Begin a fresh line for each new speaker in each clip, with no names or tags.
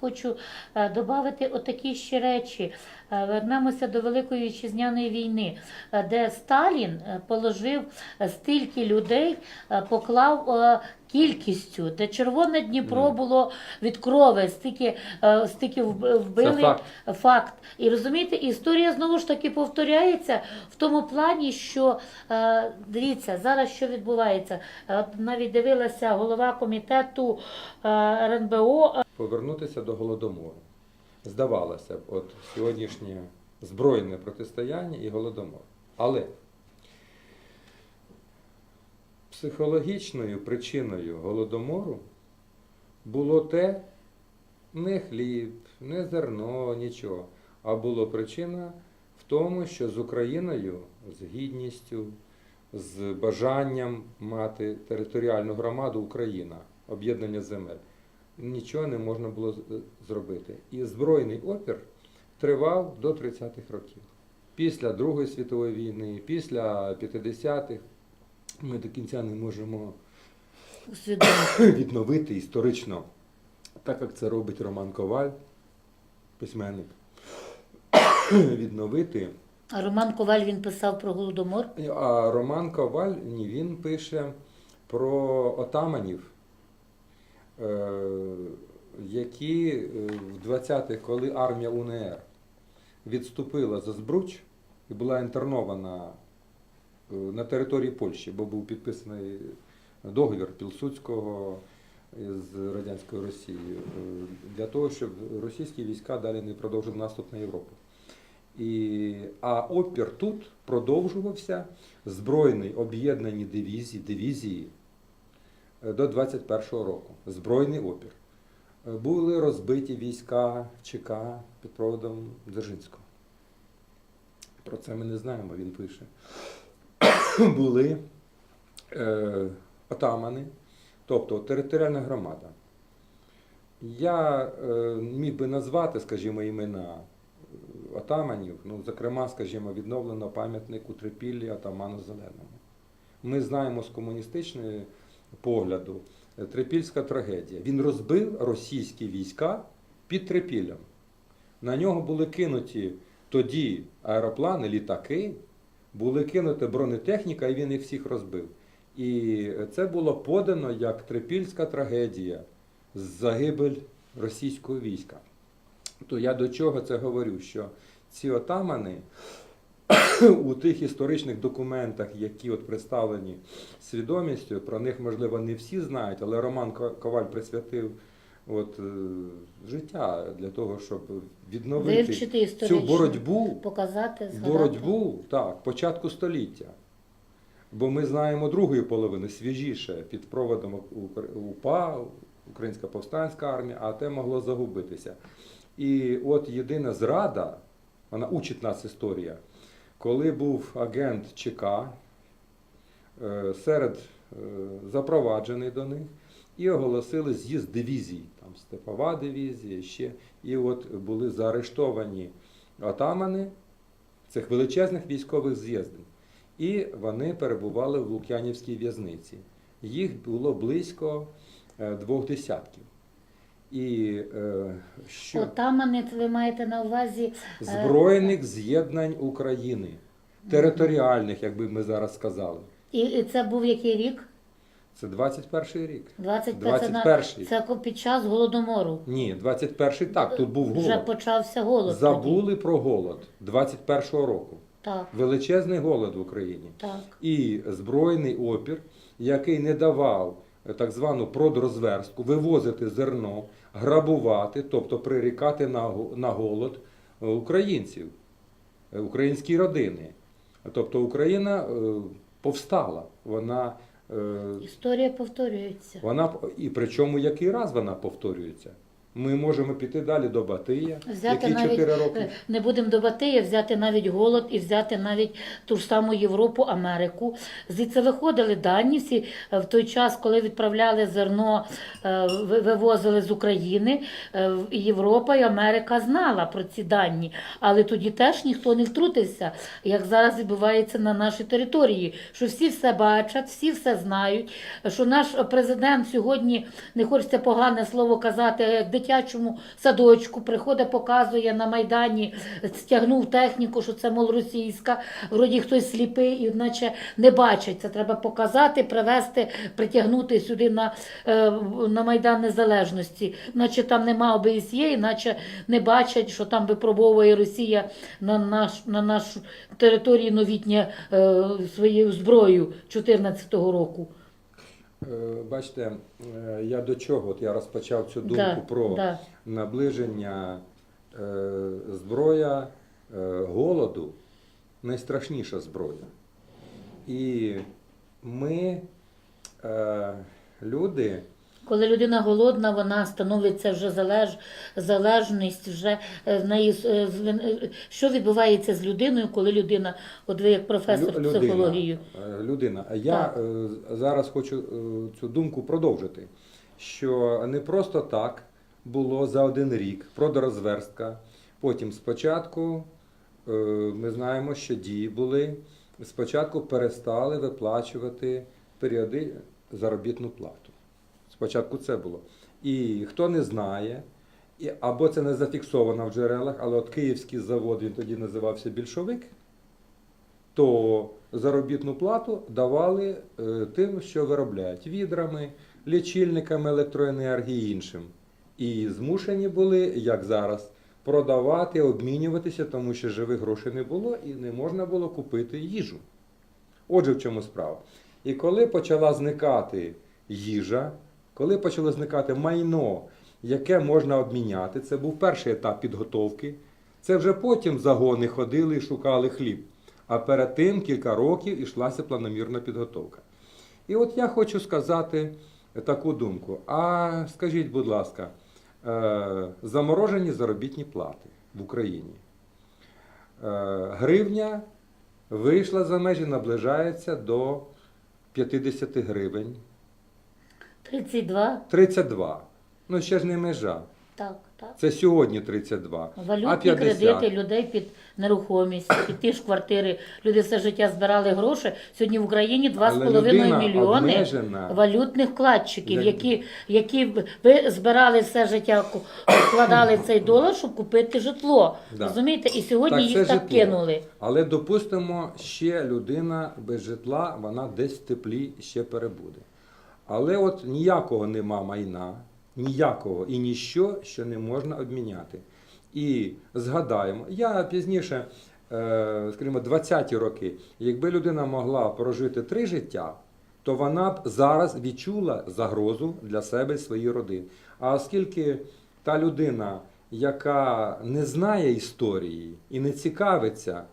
Хочу додати отакі ще речі. Е, Вернемося до Великої Вітчизняної війни, е, де Сталін е, положив е, стільки людей, е, поклав е, кількістю, де Червоне Дніпро було від крови, стільки, е, стільки вб- вбили.
Це факт.
Факт. І розумієте, історія знову ж таки повторяється в тому плані, що е, дивіться, зараз що відбувається. Е, От навіть дивилася голова комітету е, РНБО
Повернутися до голодомору. Здавалося б, от сьогоднішнє збройне протистояння і голодомор. Але психологічною причиною голодомору було те, не хліб, не зерно, нічого. А була причина в тому, що з Україною, з гідністю, з бажанням мати територіальну громаду Україна, об'єднання земель, нічого не можна було зробити. І збройний опір тривав до 30-х років. Після Другої світової війни, після 50-х ми до кінця не можемо відновити історично, так як це робить Роман Коваль, письменник, відновити.
А Роман Коваль він писав про голодомор.
А Роман Коваль, ні, він пише про отаманів, е, які е, в 20-х, коли армія УНР відступила за Збруч і була інтернована на території Польщі, бо був підписаний договір Пілсудського з радянською Росією, е, для того, щоб російські війська далі не продовжили наступ на Європу. І, а опір тут продовжувався збройний об'єднані дивізії, дивізії е, до 21-го року. Збройний опір. Е, Були розбиті війська ЧК під проводом Дзержинського. Про це ми не знаємо, він пише. Були е, отамани, тобто територіальна громада. Я е, міг би назвати, скажімо, імена е, отаманів, ну, зокрема, скажімо, відновлено пам'ятник у Трипіллі отаману Зеленому. Ми знаємо з комуністичної погляду е, Трипільська трагедія. Він розбив російські війська під Трипіллям. На нього були кинуті тоді аероплани, літаки, були кинуті бронетехніка, і він їх всіх розбив. І це було подано як трипільська трагедія, загибель російського війська. То я до чого це говорю? Що ці отамани у тих історичних документах, які от представлені свідомістю, про них, можливо, не всі знають, але Роман Коваль присвятив от, е, життя для того, щоб відновити цю боротьбу
показати, згадати.
боротьбу так, початку століття. Бо ми знаємо другої половини свіжіше під проводом УПА, Українська повстанська армія, а те могло загубитися. І от єдина зрада, вона учить нас історія, коли був агент ЧК е, серед е, запроваджений до них, і оголосили з'їзд дивізій, там Степова дивізія, ще. І от були заарештовані отамани цих величезних військових з'їздів. І вони перебували в Лук'янівській в'язниці. Їх було близько е, двох десятків. І е, що
Отамани, ви маєте на увазі е,
збройних з'єднань України, територіальних, як би ми зараз сказали.
І, і це був який рік?
Це 21 рік.
25 це, на-
21-й.
це під час голодомору.
Ні, 21 так, тут був
Вже
голод.
почався голод. тоді.
Забули про голод 21-го року.
Так,
Величезний голод в Україні.
так.
і збройний опір, який не давав е, так звану продрозверстку, вивозити зерно, грабувати, тобто прирікати на, го- на голод е, українців, е, українські родини. Тобто Україна повстала, вона,
Історія повторюється.
вона і причому який раз вона повторюється. Ми можемо піти далі до Батия,
Взяти навіть
4 роки.
е, не будемо до Батия, взяти навіть голод і взяти навіть ту ж саму Європу, Америку. Звідси виходили дані всі е, в той час, коли відправляли зерно, е, вивозили з України. Європа і Америка знала про ці дані, але тоді теж ніхто не втрутився, як зараз відбувається на нашій території. Що всі все бачать, всі все знають. Що наш президент сьогодні не хочеться погане слово казати, як дитячому садочку, приходить, показує на Майдані, стягнув техніку, що це мол російська, вроді хтось сліпий, і наче не бачить. Це треба показати, привезти, притягнути сюди на, е, на Майдан Незалежності. Наче там нема ОБСЄ, іначе не бачать, що там випробовує Росія на, наш, на нашу території новітнє е, свою зброю 14-го року.
Е, Бачите, е, я до чого? От я розпочав цю думку
Да,
про
да.
наближення е, зброя голоду найстрашніша зброя. І ми, люди,
Коли людина голодна, вона становиться вже залеж, залежність, вже е, в неї е, е, що відбувається з людиною, коли людина, от ви як професор
Лю-
психології.
Людина, людина. А я
Так.
зараз хочу цю думку продовжити, що не просто так було за один рік продорозверстка. Потім спочатку ми знаємо, що дії були. Спочатку перестали виплачувати періоди заробітну плату. Спочатку це було. І хто не знає, і, або це не зафіксовано в джерелах, але от Київський завод, він тоді називався більшовик, то заробітну плату давали е, тим, що виробляють відрами, лічильниками електроенергії і іншим. І змушені були, як зараз, продавати, обмінюватися, тому що живих грошей не було і не можна було купити їжу. Отже, в чому справа. І коли почала зникати їжа, коли почало зникати майно, яке можна обміняти, це був перший етап підготовки. Це вже потім загони ходили і шукали хліб. А перед тим кілька років ішлася планомірна підготовка. І от я хочу сказати таку думку. А скажіть, будь ласка, е, заморожені заробітні плати в Україні. Е, Гривня вийшла за межі, наближається до 50 гривень.
32,
32. Ну, ще ж не межа.
так, так.
Це сьогодні 32. а
Валютні
50.
кредити людей під нерухомість, під ті ж квартири. Люди все життя збирали гроші. Сьогодні в Україні
Але
2,5
людина
мільйони
обмежена.
валютних вкладчиків,
Як-
які, які б- ви збирали все життя, ку- вкладали цей долар, щоб купити житло.
Да.
Розумієте? І сьогодні
це
їх так
житло.
кинули.
Але допустимо, ще людина без житла, вона десь в теплі ще перебуде. Але от ніякого нема майна, ніякого і ніщо, що не можна обміняти. І згадаємо, я пізніше, е, скажімо, 20-ті роки, якби людина могла прожити три життя, то вона б зараз відчула загрозу для себе і своєї родини. А оскільки та людина, яка не знає історії і не цікавиться,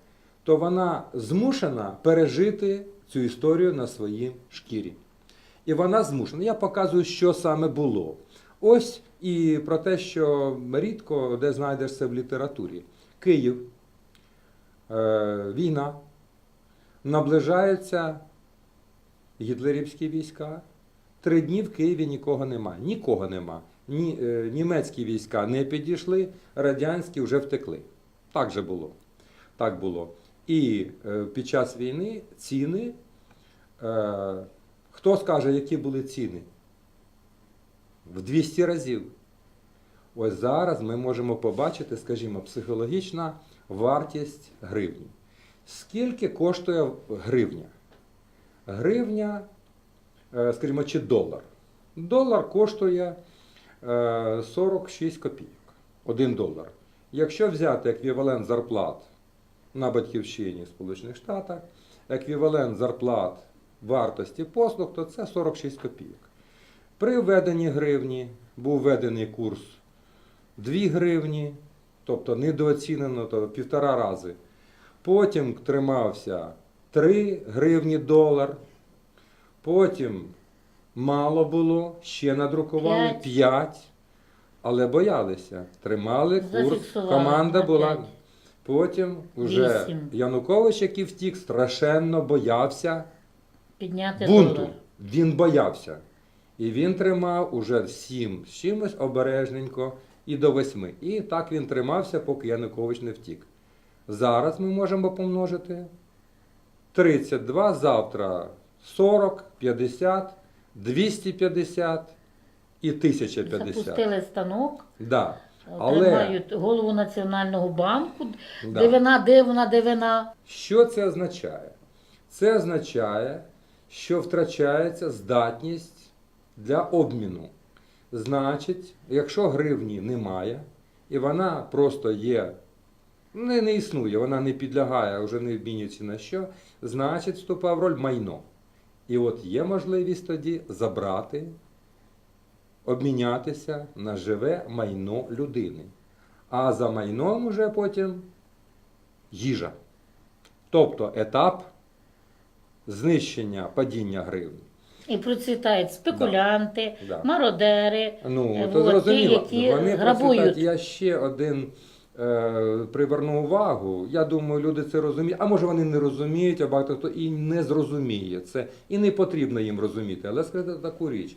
то вона змушена пережити цю історію на своїй шкірі. І вона змушена. Я показую, що саме було. Ось і про те, що рідко де знайдеш це в літературі. Київ, е, війна, наближаються гітлерівські війська. Три дні в Києві нікого нема. Нікого нема. Ні, е, німецькі війська не підійшли, радянські вже втекли. Так же було. Так було. І е, під час війни ціни. Е, хто скаже, які були ціни? В 200 разів. Ось зараз ми можемо побачити, скажімо, психологічна вартість гривні. Скільки коштує гривня? Гривня, е, скажімо, чи долар? Долар коштує е, 46 копійок. Один долар. Якщо взяти еквівалент зарплат на батьківщині в Сполучених Штатах, еквівалент зарплат вартості послуг, то це 46 копійок. При введенні гривні був введений курс 2 гривні, тобто недооцінено, то півтора рази. Потім тримався 3 гривні долар. Потім мало було, ще надрукували
П'ять.
5. Але боялися, тримали курс. Команда була. Потім вже Янукович, який втік, страшенно боявся
Підняти
бунту.
долар.
Він боявся. І він тримав уже сім з чимось обережненько і до восьми. І так він тримався, поки Янукович не втік. Зараз ми можемо помножити 32, завтра 40, 50, 250 і 1050.
Запустили станок,
Да. Але
тримають голову Національного банку,
Да.
дивина, дивна, дивина.
що це означає? Це означає, що втрачається здатність для обміну. Значить, якщо гривні немає, і вона просто є, не, не існує, вона не підлягає, вже не обмінюється на що, значить вступає в роль майно. І от є можливість тоді забрати, обмінятися на живе майно людини. А за майном уже потім їжа. Тобто етап знищення падіння гривні.
І процвітають спекулянти,
Да.
мародери,
Ну,
Е,
то
от, ті,
зрозуміло.
які
Вони
грабують.
процвітають. Я ще один е, приверну увагу. Я думаю, люди це розуміють. А може вони не розуміють, а багато хто і не зрозуміє це. І не потрібно їм розуміти. Але сказати таку річ.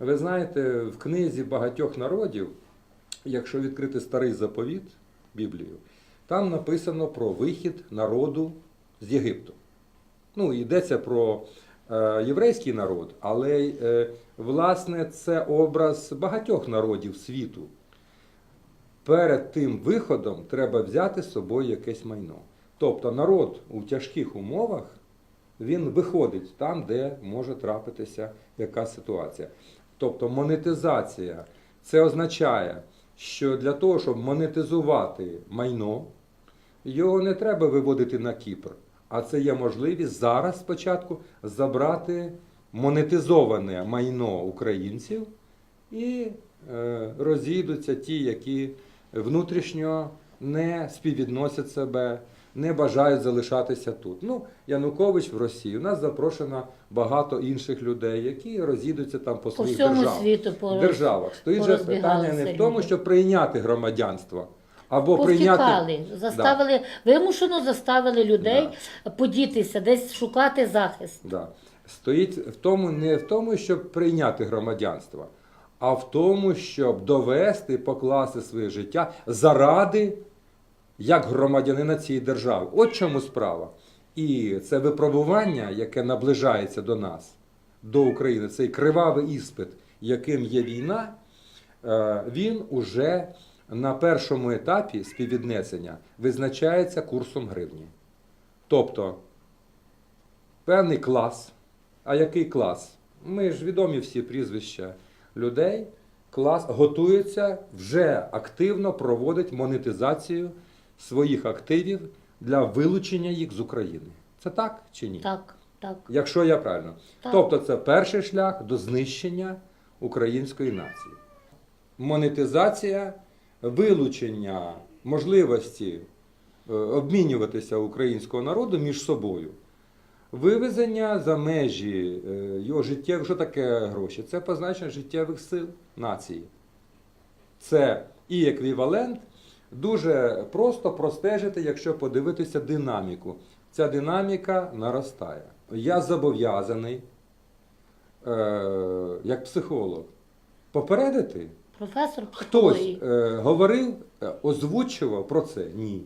Ви знаєте, в книзі багатьох народів, якщо відкрити старий заповіт, Біблію, там написано про вихід народу з Єгипту. Ну, йдеться про е, єврейський народ, але е, власне це образ багатьох народів світу. Перед тим виходом треба взяти з собою якесь майно. Тобто народ у тяжких умовах він виходить там, де може трапитися якась ситуація. Тобто монетизація це означає, що для того, щоб монетизувати майно, його не треба виводити на Кіпр, а це є можливість зараз спочатку забрати монетизоване майно українців і е, розійдуться ті, які внутрішньо не співвідносять себе, не бажають залишатися тут. Ну, Янукович в Росії. У нас запрошено багато інших людей, які розійдуться там по
по
своїх
всьому
державах.
світу. По...
державах. Стоїть же питання не в тому, щоб прийняти громадянство, або прийняти.
Повтікали, заставили, вимушено заставили людей подітися, десь шукати захист.
Да. Стоїть в тому, не в тому, щоб прийняти громадянство, а в тому, щоб довести, покласти своє життя заради як громадянина цієї держави. От чому справа. І це випробування, яке наближається до нас, до України, цей кривавий іспит, яким є війна, е, він уже на першому етапі співвіднесення визначається курсом гривні. Тобто певний клас. А який клас? Ми ж відомі всі прізвища людей. Клас готується вже активно проводить монетизацію своїх активів для вилучення їх з України. Це так чи ні?
Так, так.
Якщо я правильно.
Так.
Тобто це перший шлях до знищення української нації. Монетизація, вилучення можливості е, обмінюватися українського народу між собою. Вивезення за межі е, його життєвих, що таке гроші? Це позначення життєвих сил нації. Це і еквівалент. Дуже просто простежити, якщо подивитися динаміку. Ця динаміка наростає. Я зобов'язаний, е, як психолог, попередити.
Професор
Хтось е, говорив, е, озвучував про це? Ні.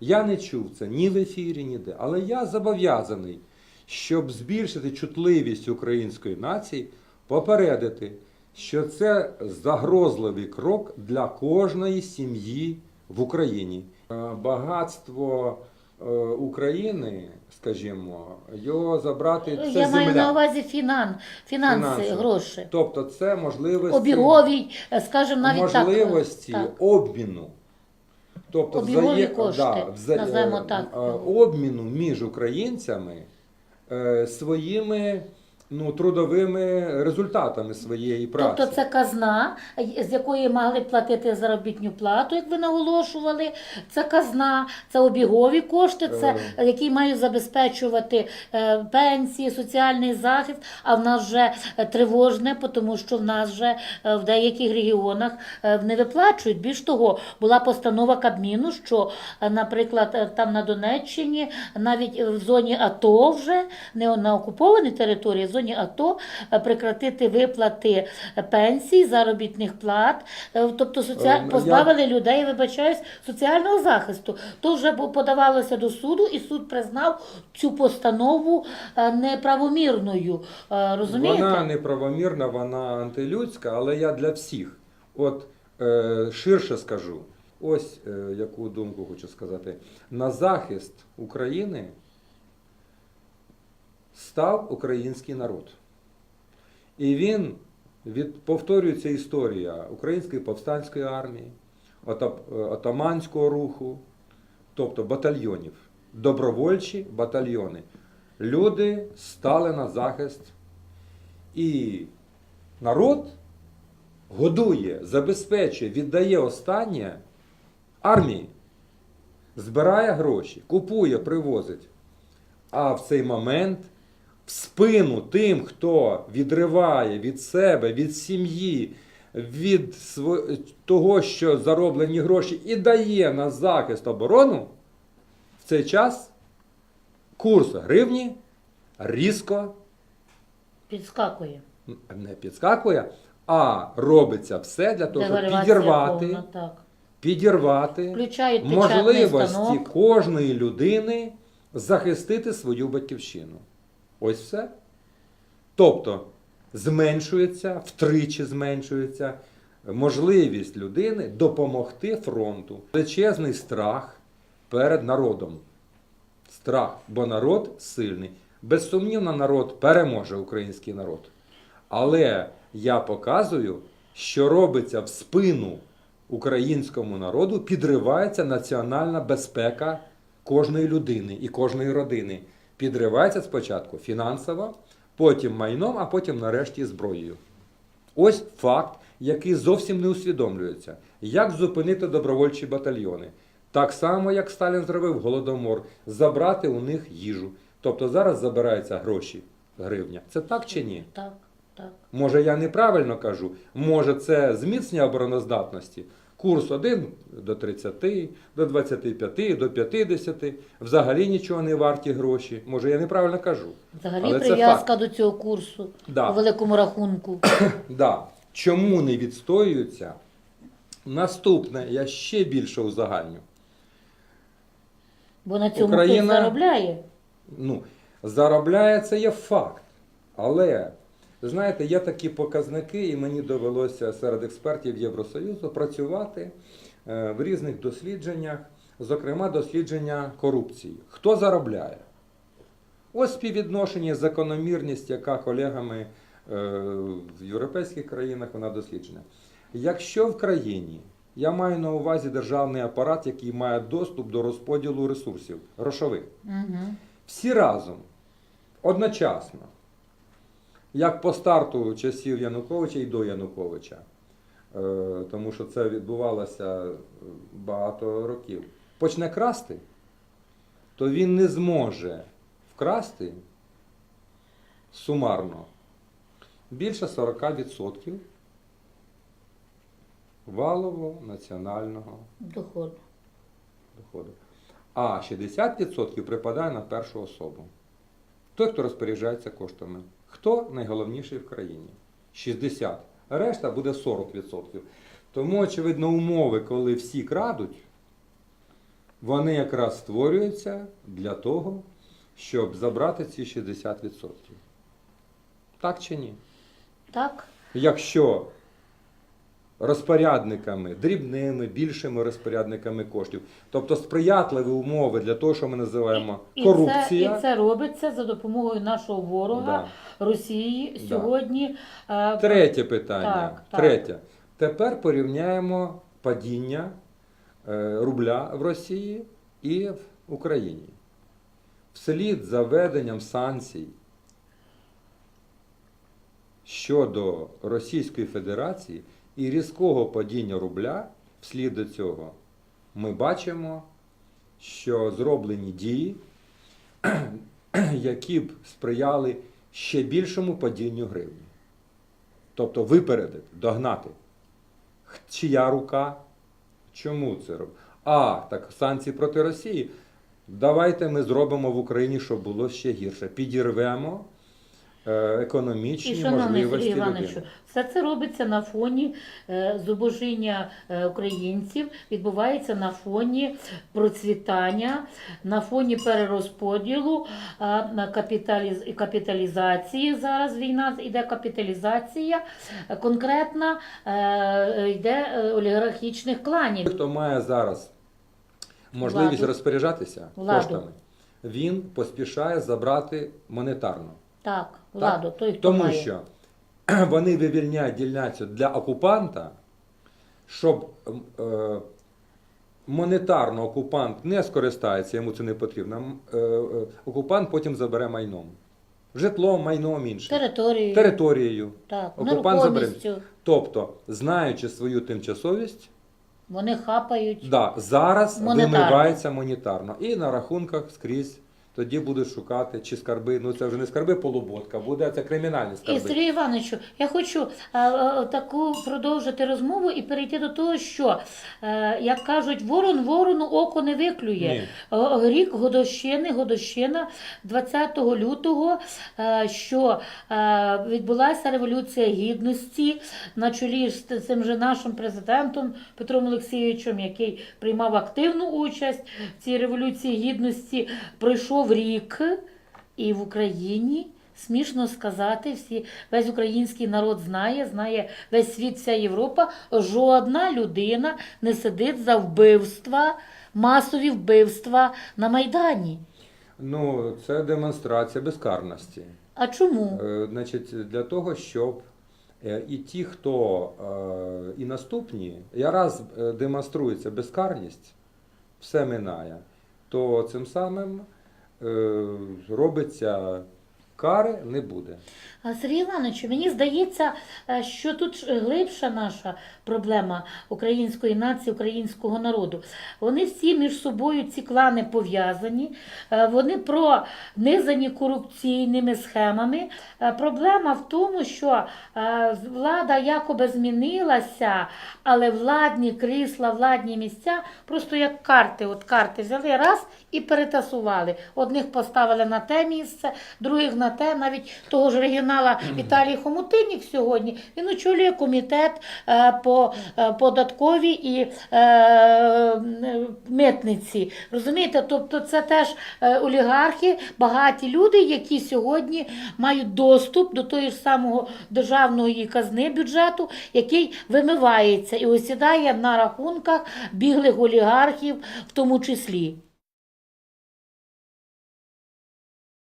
Я не чув це ні в ефірі, ніде. Але я зобов'язаний, щоб збільшити чутливість української нації, попередити, що це загрозливий крок для кожної сім'ї в Україні. Е, Багатство України, скажімо, його забрати це
Я
земля.
маю на увазі фінан, фінанси,
Фінанси.
гроші.
Тобто це можливості
Обігові, е, скажімо, навіть
можливості
так. так.
обміну. Тобто
Обігові кошти,
да,
назвемо
е,
так.
е, обміну між українцями е, своїми ну, трудовими результатами своєї праці.
Тобто це казна, з якої могли платити заробітну плату, як ви наголошували. Це казна, це обігові кошти, це які мають забезпечувати е, пенсії, соціальний захист. А в нас вже е, тривожне, тому що в нас вже е, в деяких регіонах е, не виплачують. Більш того, була постанова Кабміну, що, е, наприклад, е, там на Донеччині, навіть е, в зоні АТО вже не на окупованій території, зоні АТО е, прекратити виплати е, пенсій, заробітних плат, е, тобто соціаль...
Я-
позбавили людей, вибачаюсь, соціального захисту. То вже подавалося до суду, і суд признав цю постанову неправомірною. Розумієте?
Вона неправомірна, вона антилюдська, але я для всіх. От е, ширше скажу. Ось е, яку думку хочу сказати. На захист України став український народ. І він від, повторюється історія Української повстанської армії, е, отаманського руху, тобто батальйонів, добровольчі батальйони. Люди стали на захист і народ годує, забезпечує, віддає останнє армії, збирає гроші, купує, привозить. А в цей момент спину тим, хто відриває від себе, від сім'ї, від того, що зароблені гроші, і дає на захист оборону, в цей час курс гривні різко
Підскакує.
не підскакує, а робиться все для того, щоб підірвати,
повна, так.
підірвати
Включають
можливості
станок.
кожної людини захистити свою батьківщину. Ось все. Тобто зменшується, втричі зменшується можливість людини допомогти фронту. Величезний страх перед народом. Страх, бо народ сильний. Безсумнівно, народ переможе український народ. Але я показую, що робиться в спину українському народу, підривається національна безпека кожної людини і кожної родини. Підривається спочатку фінансово, потім майном, а потім нарешті зброєю. Ось факт, який зовсім не усвідомлюється. Як зупинити добровольчі батальйони? Так само, як Сталін зробив голодомор, забрати у них їжу. Тобто зараз забираються гроші, гривня. Це так чи ні?
Так, так.
Може, я неправильно кажу, може, це зміцнення обороноздатності. Курс 1 до 30, до 25, до 50. Взагалі нічого не варті гроші. Може, я неправильно кажу.
Взагалі
Але
прив'язка до цього курсу
Да.
по великому рахунку.
Да. Чому не відстоюються? Наступне, я ще більше узагальню.
Бо на цьому
Україна-
заробляє.
Ну, заробляє це є факт. Але, знаєте, є такі показники, і мені довелося серед експертів Євросоюзу працювати е, в різних дослідженнях, зокрема дослідження корупції. Хто заробляє? Ось співвідношення, закономірність, яка колегами е, в європейських країнах вона досліджена. Якщо в країні, я маю на увазі державний апарат, який має доступ до розподілу ресурсів грошових,
Угу.
всі разом, одночасно, як по старту часів Януковича і до Януковича, е, тому що це відбувалося е, багато років, почне красти, то він не зможе вкрасти сумарно більше 40% валового національного
Доходу.
доходу. А 60% припадає на першу особу. Той, хто розпоряджається коштами. Хто найголовніший в країні? 60%. Решта буде 40%. Тому, очевидно, умови, коли всі крадуть, вони якраз створюються для того, щоб забрати ці 60%. Так чи ні?
Так?
Якщо розпорядниками, дрібними, більшими розпорядниками коштів, тобто сприятливі умови для того, що ми називаємо
І
корупція.
це, і це робиться за допомогою нашого ворога
Да.
Росії сьогодні. е,
Третє питання.
Так, так.
Третє. Тепер порівняємо падіння е, рубля в Росії і в Україні. Вслід за введенням санкцій щодо Російської Федерації і різкого падіння рубля, вслід до цього, ми бачимо, що зроблені дії, які б сприяли ще більшому падінню гривні. Тобто випередити, догнати. Чия рука? Чому це робить? А, так санкції проти Росії. Давайте ми зробимо в Україні, щоб було ще гірше. Підірвемо е,
І,
економічні
Сергій
можливості
Івановичу,
людини.
все це робиться на фоні е, зубожіння е, українців, відбувається на фоні процвітання, на фоні перерозподілу, на капіталіз... капіталізації. Зараз війна йде капіталізація, конкретна йде олігархічних кланів.
Хто має зараз можливість
Владу.
розпоряджатися
Владу.
коштами, він поспішає забрати монетарно.
Так, владу, той, хто
Тому
має.
що вони вивільняють дільницю для окупанта, щоб е, монетарно окупант не скористається, йому це не потрібно. е, е, окупант потім забере майном. Житлом, майном іншим.
територією,
Територією.
так,
Окупант забере.
нерухомістю.
Тобто, знаючи свою тимчасовість,
Вони хапають.
да, зараз
Монетарно.
вимивається монетарно. І на рахунках скрізь тоді будуть шукати, чи скарби. Ну це вже не скарби полуботка, буде це кримінальні
І
скарби.
Сергію Івановичу, я хочу е, е, таку продовжити розмову і перейти до того, що, е, як кажуть, ворон ворону око не виклює.
Ні.
Е, Рік годощини, годощина 20 лютого, е, що е, відбулася революція гідності на чолі з цим же нашим президентом Петром Олексійовичем, який приймав активну участь в цій революції гідності. Пройшов рік, і в Україні. Смішно сказати, всі, весь український народ знає, знає весь світ, вся Європа. Жодна людина не сидить за вбивства, масові вбивства на Майдані.
Ну, це демонстрація безкарності.
А чому?
Е, Значить, для того, щоб е, і ті, хто е, і наступні, я раз е, демонструється безкарність, все минає, то цим самим робиться кари не буде.
Сергій Іванович, мені здається, е, що тут глибша наша проблема української нації, українського народу. Вони всі між собою, ці клани пов'язані, е, вони пронизані корупційними схемами. Е, Проблема в тому, що влада якоби змінилася, але владні крісла, владні місця просто як карти. От карти взяли раз і перетасували. Одних поставили на те місце, других на те. Навіть того ж регіонала Віталій Хомутинік сьогодні він очолює комітет е, по е, податковій і е, митниці. Розумієте? Тобто це теж олігархи, багаті люди, які сьогодні мають доступ до того ж самого державного казни бюджету, який вимивається і осідає на рахунках біглих олігархів в тому числі.